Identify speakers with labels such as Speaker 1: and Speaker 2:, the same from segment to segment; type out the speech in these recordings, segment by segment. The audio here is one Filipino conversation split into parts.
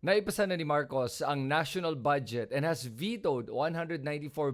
Speaker 1: Naipasa na ni Marcos ang national budget and has vetoed 194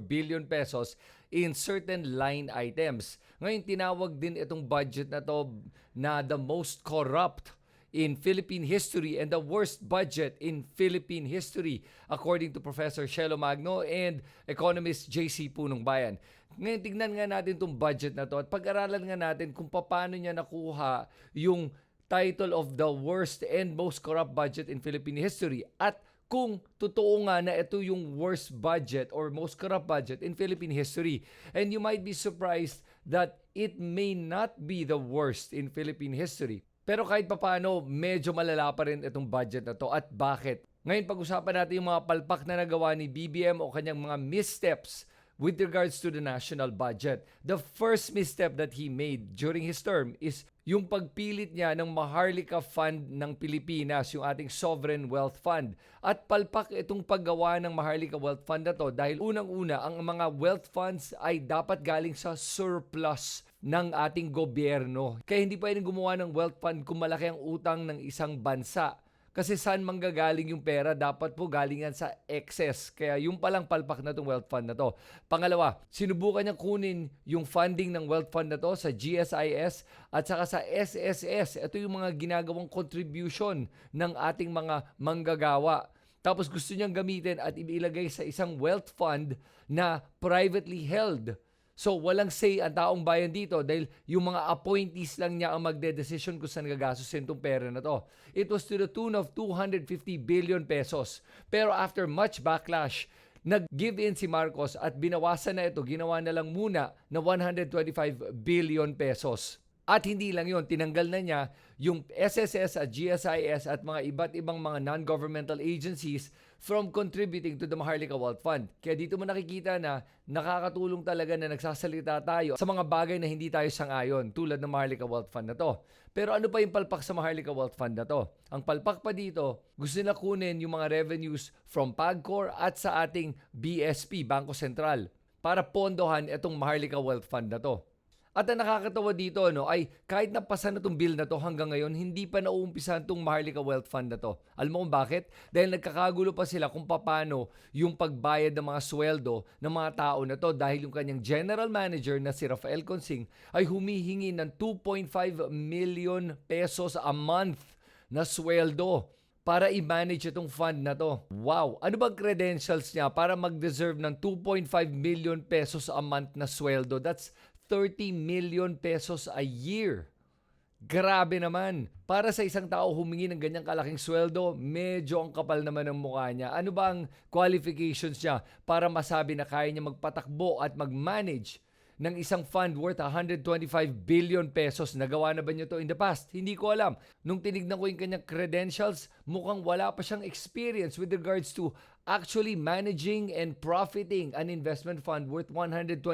Speaker 1: billion pesos in certain line items. Ngayon tinawag din itong budget na to na the most corrupt in Philippine history and the worst budget in Philippine history according to Professor Shelo Magno and economist JC Punong Bayan. Ngayon tignan nga natin itong budget na to at pag-aralan nga natin kung paano niya nakuha yung title of the worst and most corrupt budget in Philippine history at kung totoo nga na ito yung worst budget or most corrupt budget in Philippine history. And you might be surprised that it may not be the worst in Philippine history. Pero kahit papano, medyo malala pa rin itong budget na to at bakit. Ngayon pag-usapan natin yung mga palpak na nagawa ni BBM o kanyang mga missteps with regards to the national budget. The first misstep that he made during his term is yung pagpilit niya ng Maharlika Fund ng Pilipinas, yung ating Sovereign Wealth Fund. At palpak itong paggawa ng Maharlika Wealth Fund na to dahil unang-una, ang mga wealth funds ay dapat galing sa surplus ng ating gobyerno. Kaya hindi pwedeng gumawa ng wealth fund kung malaki ang utang ng isang bansa. Kasi saan manggagaling yung pera, dapat po galingan sa excess. Kaya yung palang palpak na itong wealth fund na to. Pangalawa, sinubukan niya kunin yung funding ng wealth fund na to sa GSIS at saka sa SSS. Ito yung mga ginagawang contribution ng ating mga manggagawa. Tapos gusto niyang gamitin at ilagay sa isang wealth fund na privately held. So, walang say ang taong bayan dito dahil yung mga appointees lang niya ang magde-decision kung saan gagastusin itong pera na to. It was to the tune of 250 billion pesos. Pero after much backlash, nag-give in si Marcos at binawasan na ito, ginawa na lang muna na 125 billion pesos. At hindi lang yon tinanggal na niya yung SSS at GSIS at mga iba't ibang mga non-governmental agencies from contributing to the Maharlika Wealth Fund. Kaya dito mo nakikita na nakakatulong talaga na nagsasalita tayo sa mga bagay na hindi tayo sangayon tulad ng Maharlika Wealth Fund na to. Pero ano pa yung palpak sa Maharlika Wealth Fund na to? Ang palpak pa dito, gusto na kunin yung mga revenues from PAGCOR at sa ating BSP, Bangko Sentral, para pondohan itong Maharlika Wealth Fund na to. At ang nakakatawa dito no, ay kahit napasa na itong bill na to hanggang ngayon, hindi pa nauumpisahan itong Maharlika Wealth Fund na to. Alam mo kung bakit? Dahil nagkakagulo pa sila kung paano yung pagbayad ng mga sweldo ng mga tao na to dahil yung kanyang general manager na si Rafael Consing ay humihingi ng 2.5 million pesos a month na sweldo para i-manage itong fund na to. Wow! Ano bang credentials niya para mag-deserve ng 2.5 million pesos a month na sweldo? That's 30 million pesos a year. Grabe naman. Para sa isang tao humingi ng ganyang kalaking sweldo, medyo ang kapal naman ng mukha niya. Ano ba ang qualifications niya para masabi na kaya niya magpatakbo at mag-manage ng isang fund worth 125 billion pesos. Nagawa na ba niyo to in the past? Hindi ko alam. Nung tinignan ko yung kanyang credentials, mukhang wala pa siyang experience with regards to actually managing and profiting an investment fund worth 125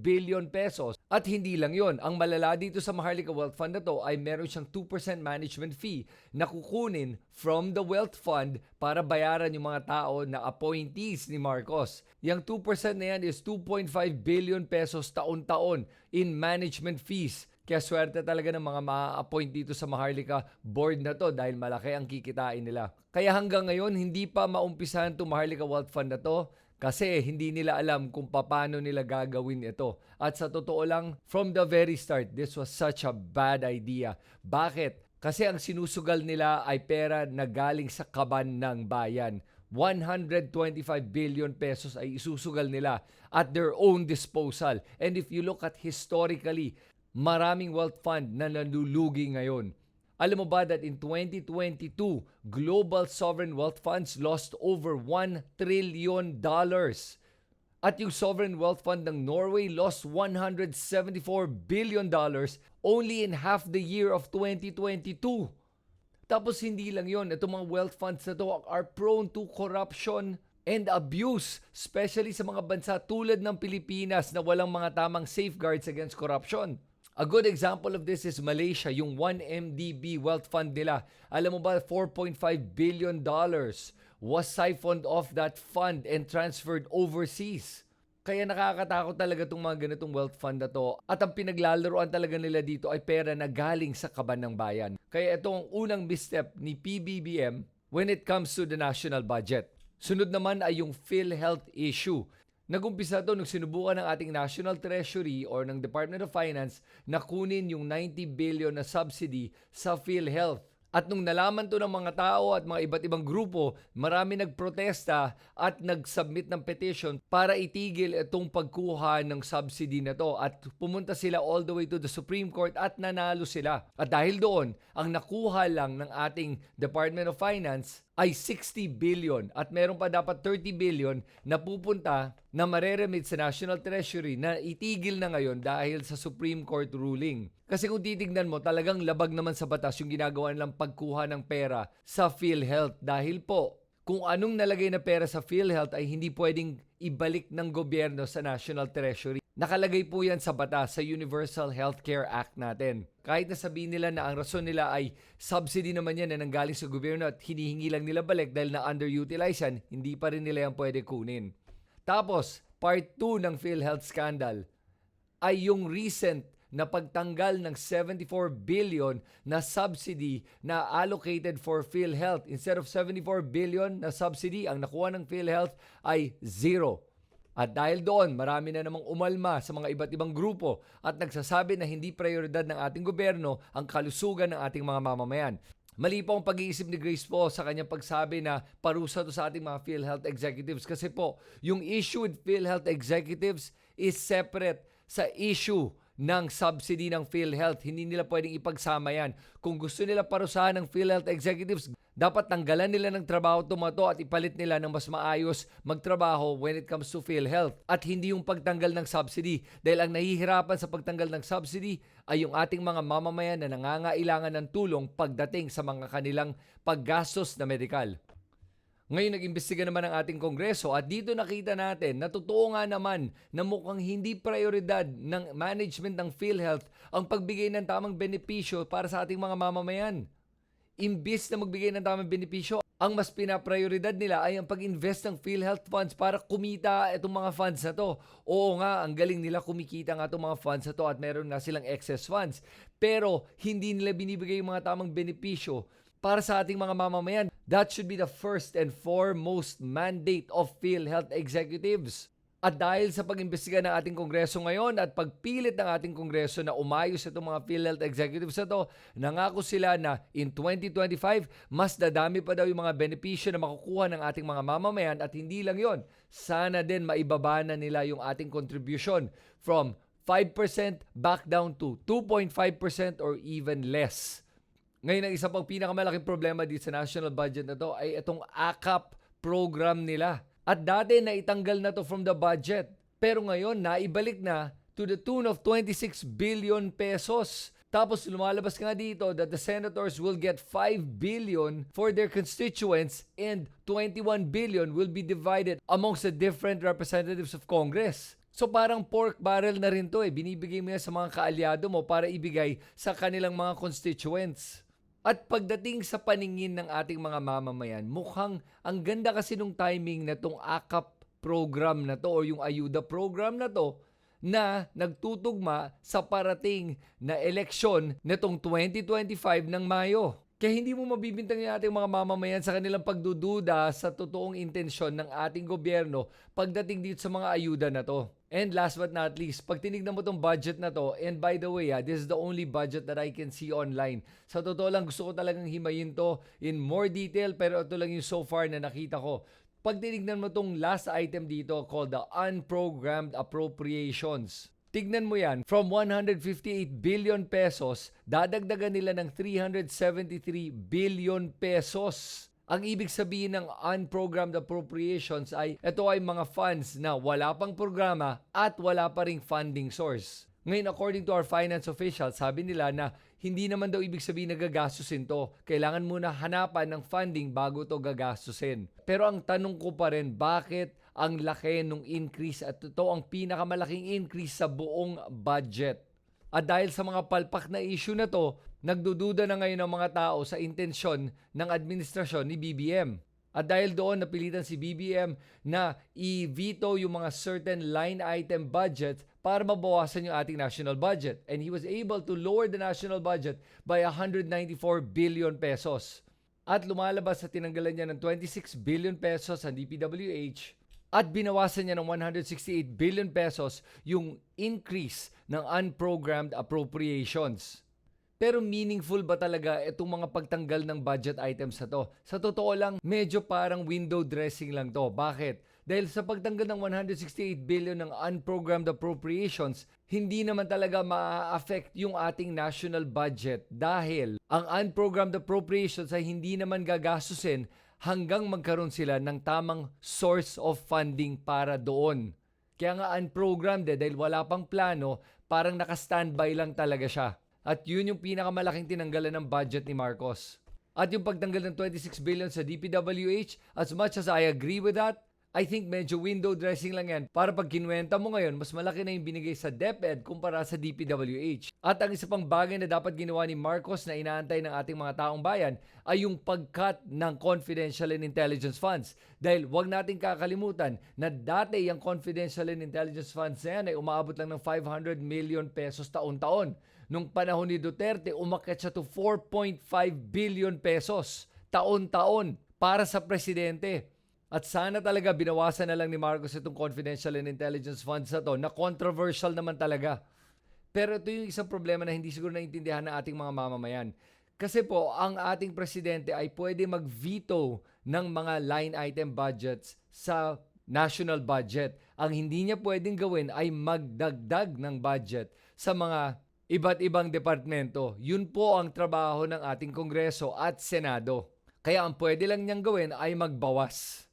Speaker 1: billion pesos. At hindi lang yon, ang malala dito sa Maharlika Wealth Fund na to ay meron siyang 2% management fee na kukunin from the wealth fund para bayaran yung mga tao na appointees ni Marcos. Yung 2% na yan is 2.5 billion pesos taon-taon in management fees. Kaya swerte talaga ng mga ma-appoint dito sa Maharlika board na to dahil malaki ang kikitain nila. Kaya hanggang ngayon, hindi pa maumpisahan itong Maharlika Wealth Fund na to kasi hindi nila alam kung paano nila gagawin ito. At sa totoo lang, from the very start, this was such a bad idea. Bakit? Kasi ang sinusugal nila ay pera na galing sa kaban ng bayan. 125 billion pesos ay isusugal nila at their own disposal. And if you look at historically, maraming wealth fund na nalulugi ngayon. Alam mo ba that in 2022, global sovereign wealth funds lost over 1 trillion dollars. At yung sovereign wealth fund ng Norway lost 174 billion dollars only in half the year of 2022. Tapos hindi lang yon, itong mga wealth funds na to are prone to corruption and abuse, especially sa mga bansa tulad ng Pilipinas na walang mga tamang safeguards against corruption. A good example of this is Malaysia, yung 1MDB wealth fund nila. Alam mo ba, 4.5 billion dollars was siphoned off that fund and transferred overseas. Kaya nakakatakot talaga itong mga ganitong wealth fund na to. At ang pinaglalaroan talaga nila dito ay pera na galing sa kaban ng bayan. Kaya ito ang unang misstep ni PBBM when it comes to the national budget. Sunod naman ay yung PhilHealth issue. Nagumpisa to nung sinubukan ng ating National Treasury or ng Department of Finance na kunin yung 90 billion na subsidy sa PhilHealth. At nung nalaman to ng mga tao at mga iba't ibang grupo, marami nagprotesta at nag-submit ng petition para itigil itong pagkuha ng subsidy na to. At pumunta sila all the way to the Supreme Court at nanalo sila. At dahil doon, ang nakuha lang ng ating Department of Finance ay 60 billion at meron pa dapat 30 billion na pupunta na mareremit sa National Treasury na itigil na ngayon dahil sa Supreme Court ruling. Kasi kung titignan mo, talagang labag naman sa batas yung ginagawa nilang pagkuha ng pera sa PhilHealth dahil po kung anong nalagay na pera sa PhilHealth ay hindi pwedeng ibalik ng gobyerno sa National Treasury. Nakalagay po yan sa batas sa Universal Healthcare Act natin. Kahit na sabihin nila na ang rason nila ay subsidy naman yan na nanggaling sa gobyerno at hinihingi lang nila balik dahil na underutilize yan, hindi pa rin nila yan pwede kunin. Tapos, part 2 ng PhilHealth scandal ay yung recent na pagtanggal ng 74 billion na subsidy na allocated for PhilHealth. Instead of 74 billion na subsidy, ang nakuha ng PhilHealth ay zero. At dahil doon, marami na namang umalma sa mga iba't ibang grupo at nagsasabi na hindi prioridad ng ating gobyerno ang kalusugan ng ating mga mamamayan. Mali po ang pag-iisip ni Grace po sa kanyang pagsabi na parusa to sa ating mga PhilHealth executives. Kasi po, yung issue with PhilHealth executives is separate sa issue ng subsidy ng PhilHealth. Hindi nila pwedeng ipagsama yan. Kung gusto nila parusahan ng PhilHealth executives, dapat tanggalan nila ng trabaho tumato at ipalit nila ng mas maayos magtrabaho when it comes to PhilHealth. At hindi yung pagtanggal ng subsidy. Dahil ang nahihirapan sa pagtanggal ng subsidy ay yung ating mga mamamayan na nangangailangan ng tulong pagdating sa mga kanilang paggastos na medikal. Ngayon nag-imbestiga naman ang ating kongreso at dito nakita natin na totoo nga naman na mukhang hindi prioridad ng management ng PhilHealth ang pagbigay ng tamang benepisyo para sa ating mga mamamayan. Imbis na magbigay ng tamang benepisyo, ang mas pinaprioridad nila ay ang pag-invest ng PhilHealth funds para kumita itong mga funds na to. Oo nga, ang galing nila kumikita nga itong mga funds na to at meron nga silang excess funds. Pero hindi nila binibigay yung mga tamang benepisyo para sa ating mga mamamayan. That should be the first and foremost mandate of PhilHealth executives. At dahil sa pag-imbestiga ng ating kongreso ngayon at pagpilit ng ating kongreso na umayos itong mga PhilHealth executives na to, nangako sila na in 2025, mas dadami pa daw yung mga benepisyo na makukuha ng ating mga mamamayan at hindi lang yon. Sana din maibaba na nila yung ating contribution from 5% back down to 2.5% or even less. Ngayon, ang isa pang pinakamalaking problema dito sa national budget na to ay itong AKAP program nila. At dati naitanggal na to from the budget. Pero ngayon, naibalik na to the tune of 26 billion pesos. Tapos lumalabas nga dito that the senators will get 5 billion for their constituents and 21 billion will be divided amongst the different representatives of Congress. So parang pork barrel na rin to eh. Binibigay mo yan sa mga kaalyado mo para ibigay sa kanilang mga constituents. At pagdating sa paningin ng ating mga mamamayan, mukhang ang ganda kasi nung timing na tong AKAP program na to o yung ayuda program na to na nagtutugma sa parating na eleksyon netong 2025 ng Mayo. Kaya hindi mo mabibintang yung ating mga mamamayan sa kanilang pagdududa sa totoong intensyon ng ating gobyerno pagdating dito sa mga ayuda na to. And last but not least, pag tinignan mo tong budget na to, and by the way, ah, this is the only budget that I can see online. Sa totoo lang, gusto ko talagang himayin to in more detail, pero ito lang yung so far na nakita ko. Pag tinignan mo tong last item dito called the unprogrammed appropriations, Tignan mo yan, from 158 billion pesos, dadagdagan nila ng 373 billion pesos. Ang ibig sabihin ng unprogrammed appropriations ay ito ay mga funds na wala pang programa at wala pa ring funding source. Ngayon, according to our finance officials, sabi nila na hindi naman daw ibig sabihin na gagastusin to. Kailangan muna hanapan ng funding bago to gagastusin. Pero ang tanong ko pa rin, bakit ang laki ng increase at ito ang pinakamalaking increase sa buong budget? At dahil sa mga palpak na issue na to, nagdududa na ngayon ang mga tao sa intensyon ng administrasyon ni BBM. At dahil doon napilitan si BBM na i-veto yung mga certain line item budget para mabawasan yung ating national budget. And he was able to lower the national budget by 194 billion pesos. at lumalabas sa tinanggalan niya ng 26 billion pesos sa DPWH at binawasan niya ng 168 billion pesos yung increase ng unprogrammed appropriations. Pero meaningful ba talaga itong mga pagtanggal ng budget items na to? Sa totoo lang, medyo parang window dressing lang to. Bakit? Dahil sa pagtanggal ng 168 billion ng unprogrammed appropriations, hindi naman talaga ma-affect yung ating national budget dahil ang unprogrammed appropriations ay hindi naman gagastusin hanggang magkaroon sila ng tamang source of funding para doon. Kaya nga unprogrammed eh, dahil wala pang plano, parang naka-standby lang talaga siya. At yun yung pinakamalaking tinanggalan ng budget ni Marcos. At yung pagtanggal ng 26 billion sa DPWH, as much as I agree with that, I think medyo window dressing lang yan para pag kinuwenta mo ngayon, mas malaki na yung binigay sa DepEd kumpara sa DPWH. At ang isa pang bagay na dapat ginawa ni Marcos na inaantay ng ating mga taong bayan ay yung pag-cut ng confidential and intelligence funds. Dahil wag nating kakalimutan na dati yung confidential and intelligence funds na yan ay umaabot lang ng 500 million pesos taon-taon. Nung panahon ni Duterte, umakyat siya to 4.5 billion pesos taon-taon para sa presidente. At sana talaga binawasan na lang ni Marcos itong confidential and intelligence funds na to na controversial naman talaga. Pero ito yung isang problema na hindi siguro naintindihan ng ating mga mamamayan. Kasi po, ang ating presidente ay pwede mag-veto ng mga line item budgets sa national budget. Ang hindi niya pwedeng gawin ay magdagdag ng budget sa mga iba't ibang departamento. Yun po ang trabaho ng ating Kongreso at Senado. Kaya ang pwede lang niyang gawin ay magbawas.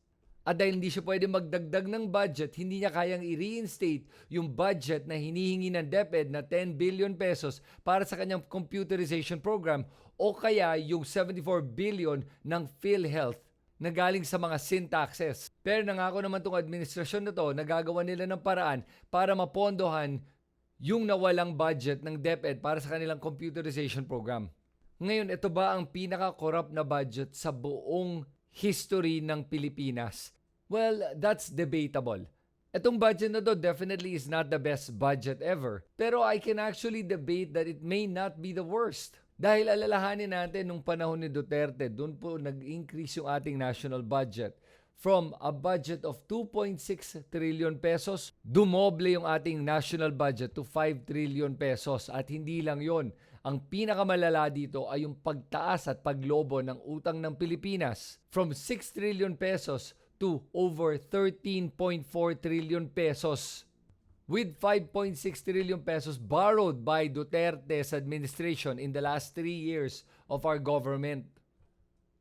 Speaker 1: At dahil hindi siya pwede magdagdag ng budget, hindi niya kayang i-reinstate yung budget na hinihingi ng DepEd na 10 billion pesos para sa kanyang computerization program o kaya yung 74 billion ng PhilHealth na galing sa mga sin taxes. Pero nangako naman tong administrasyon na to, nagagawa nila ng paraan para mapondohan yung nawalang budget ng DepEd para sa kanilang computerization program. Ngayon, ito ba ang pinaka-corrupt na budget sa buong history ng Pilipinas? Well, that's debatable. Itong budget na to definitely is not the best budget ever. Pero I can actually debate that it may not be the worst. Dahil alalahanin natin nung panahon ni Duterte, doon po nag-increase yung ating national budget. From a budget of 2.6 trillion pesos, dumoble yung ating national budget to 5 trillion pesos. At hindi lang yon ang pinakamalala dito ay yung pagtaas at paglobo ng utang ng Pilipinas from 6 trillion pesos to over 13.4 trillion pesos with 5.6 trillion pesos borrowed by Duterte's administration in the last three years of our government.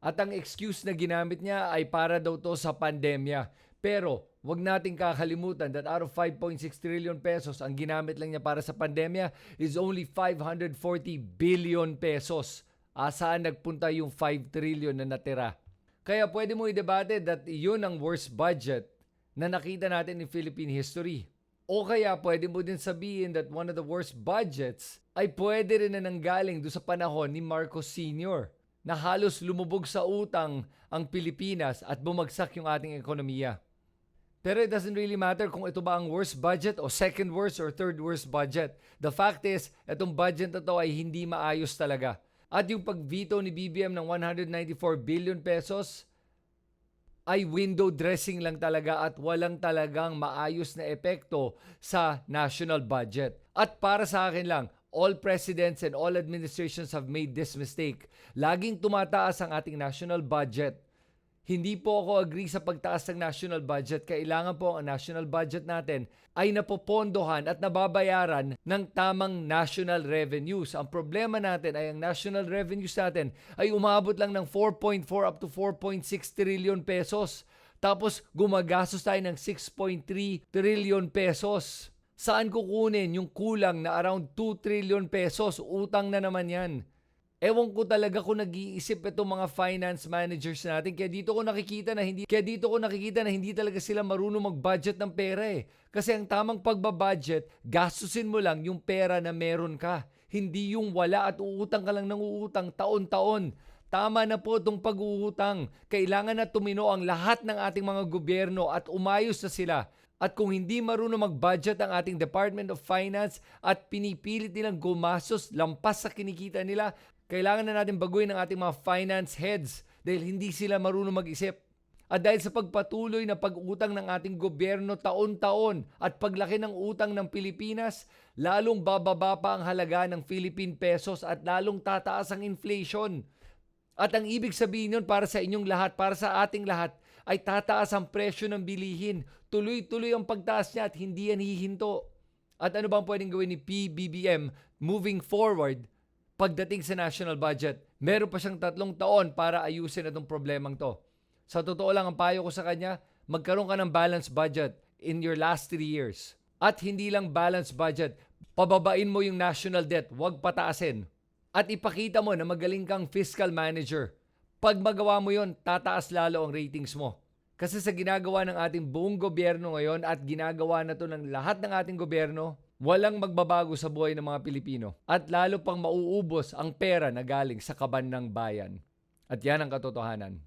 Speaker 1: At ang excuse na ginamit niya ay para daw to sa pandemya. Pero wag nating kakalimutan that out of 5.6 trillion pesos, ang ginamit lang niya para sa pandemya is only 540 billion pesos. Asaan nagpunta yung 5 trillion na natira? Kaya pwede mo i-debate that yun ang worst budget na nakita natin in Philippine history. O kaya pwede mo din sabihin that one of the worst budgets ay pwede rin na nanggaling do sa panahon ni Marcos Sr. na halos lumubog sa utang ang Pilipinas at bumagsak yung ating ekonomiya. Pero it doesn't really matter kung ito ba ang worst budget o second worst or third worst budget. The fact is, itong budget na to ay hindi maayos talaga. At yung pag-veto ni BBM ng 194 billion pesos ay window dressing lang talaga at walang talagang maayos na epekto sa national budget. At para sa akin lang, all presidents and all administrations have made this mistake. Laging tumataas ang ating national budget hindi po ako agree sa pagtaas ng national budget. Kailangan po ang national budget natin ay napopondohan at nababayaran ng tamang national revenues. Ang problema natin ay ang national revenues natin ay umabot lang ng 4.4 up to 4.6 trillion pesos. Tapos gumagastos tayo ng 6.3 trillion pesos. Saan kukunin yung kulang na around 2 trillion pesos? Utang na naman yan. Ewan ko talaga kung nag-iisip itong mga finance managers natin. Kaya dito ko nakikita na hindi kaya dito ko nakikita na hindi talaga sila marunong mag-budget ng pera eh. Kasi ang tamang pagbabudget, gastusin mo lang yung pera na meron ka. Hindi yung wala at uutang ka lang ng uutang taon-taon. Tama na po itong pag-uutang. Kailangan na tumino ang lahat ng ating mga gobyerno at umayos na sila. At kung hindi marunong mag-budget ang ating Department of Finance at pinipilit nilang gumastos lampas sa kinikita nila, kailangan na natin baguhin ang ating mga finance heads dahil hindi sila marunong mag-isip. At dahil sa pagpatuloy na pag-utang ng ating gobyerno taon-taon at paglaki ng utang ng Pilipinas, lalong bababa pa ang halaga ng Philippine pesos at lalong tataas ang inflation. At ang ibig sabihin nun para sa inyong lahat, para sa ating lahat, ay tataas ang presyo ng bilihin. Tuloy-tuloy ang pagtaas niya at hindi yan hihinto. At ano bang pwedeng gawin ni PBBM moving forward pagdating sa national budget? Meron pa siyang tatlong taon para ayusin itong problemang to. Sa totoo lang, ang payo ko sa kanya, magkaroon ka ng balanced budget in your last three years. At hindi lang balanced budget, pababain mo yung national debt, huwag pataasin. At ipakita mo na magaling kang fiscal manager. Pag magawa mo yon, tataas lalo ang ratings mo. Kasi sa ginagawa ng ating buong gobyerno ngayon at ginagawa na to ng lahat ng ating gobyerno, walang magbabago sa buhay ng mga Pilipino. At lalo pang mauubos ang pera na galing sa kaban ng bayan. At yan ang katotohanan.